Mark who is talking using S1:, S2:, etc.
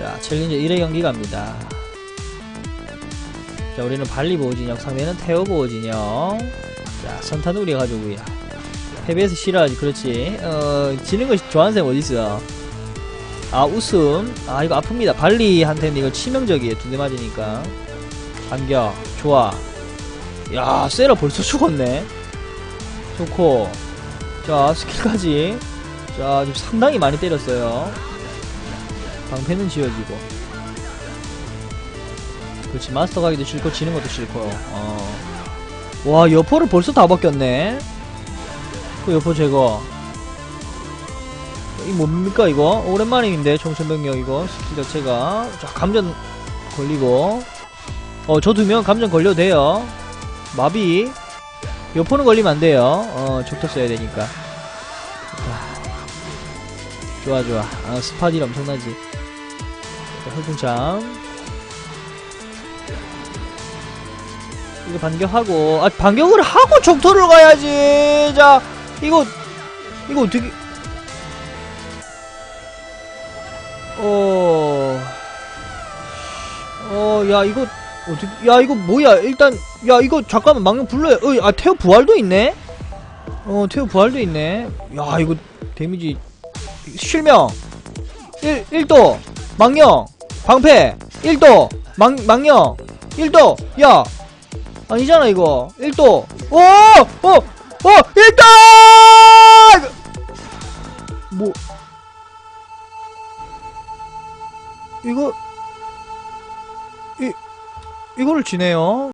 S1: 자, 챌린저 1회 경기 갑니다. 자, 우리는 발리 보호진영, 상대는 태호 보호진영. 자, 선탄 우리가 가져오고요. 패배해서 싫어하지, 그렇지. 어, 지는 거 좋아하는 사람 어딨어? 아, 웃음. 아, 이거 아픕니다. 발리한테는 이거 치명적이에요. 두 대 맞으니까. 반격. 좋아. 야, 세라 벌써 죽었네. 좋고. 자, 스킬까지. 자, 지금 상당히 많이 때렸어요. 방패는 지워지고. 그렇지, 마스터 가기도 싫고, 지는 것도 싫고. 어. 와, 여포를 벌써 다 바뀌었네. 그 여포 제거. 이 뭡니까, 이거? 오랜만인데, 총천병력 이거. 스킬 자체가. 자, 감전 걸리고. 어, 저 두 명 감전 걸려도 돼요. 마비. 여포는 걸리면 안 돼요. 어, 적터 써야 되니까. 좋아, 좋아. 아, 스파딜 엄청나지. 자, 혈풍창. 이거 반격하고, 아, 반격을 하고 적토를 가야지. 자, 이거, 이거 어떻게, 어, 어, 야, 이거, 어떻게, 야, 이거 뭐야. 일단, 야, 이거 잠깐만, 망령 불러야, 어, 아, 태어 부활도 있네? 어, 태어 부활도 있네. 야, 이거, 데미지, 실명, 1, 1도, 망령, 방패, 1도, 망, 망령, 1도, 야, 아니잖아, 이거. 1도, 오! 어! 어! 1도! 뭐, 이거, 이, 이거를 지네요.